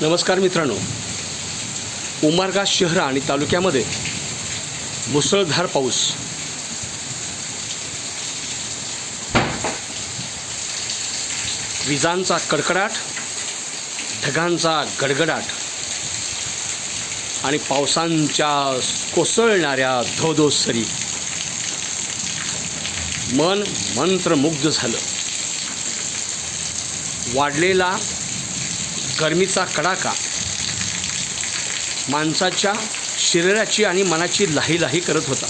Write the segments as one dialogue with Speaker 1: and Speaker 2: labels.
Speaker 1: नमस्कार मित्रांनो. उमरगा शहर आणि तालुक्यामध्ये मुसळधार पाऊस. विजांचा कडकडाट ढगांचा गडगडाट आणि पावसांच्या कोसळणाऱ्या धोधो सरी मन मंत्रमुग्ध झालं. वाढलेला गरमीचा कडाका. माणसाच्या शरीराची आणि मनाची लाही लाही करत होता.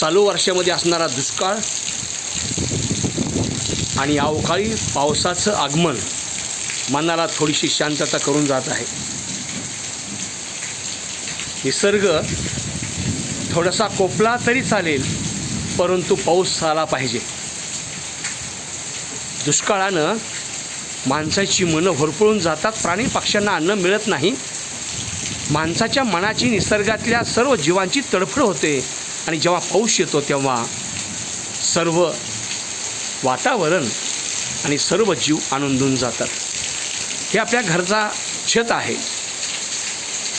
Speaker 1: चालू वर्षामध्ये असणारा दुष्काळ आणि अवकाळी पावसाचं आगमन मनाला थोडीशी शांतता करून जात आहे. निसर्ग थोडासा कोपला तरी चालेल परंतु पाऊस आला पाहिजे. दुष्काळानं माणसाची मनं होरपळून जातात प्राणी पक्ष्यांना अन्न मिळत नाही. माणसाच्या मनाची निसर्गातल्या सर्व जीवांची तडफड होते आणि जेव्हा पाऊस येतो तेव्हा सर्व वातावरण आणि सर्व जीव आनंदून जातात. हे आपल्या घरचा छत आहे.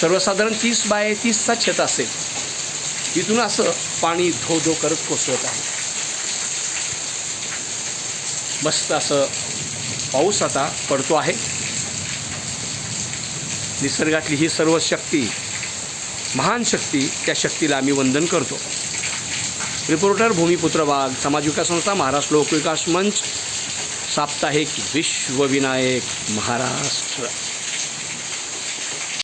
Speaker 1: सर्वसाधारण तीस बाय तीसचा छत असेल. तिथून असं पाणी धो धो करत कोसळत आहे. मस्त असं पाऊस आता पडतो आहे. निसर्गातली ही सर्व शक्ती महान शक्ती त्या शक्तीला आम्ही वंदन करतो. रिपोर्टर भूमिपुत्र वाघ समाज विकास संस्था महाराष्ट्र लोकविकास मंच साप्ताहिक विश्वविनायक महाराष्ट्र.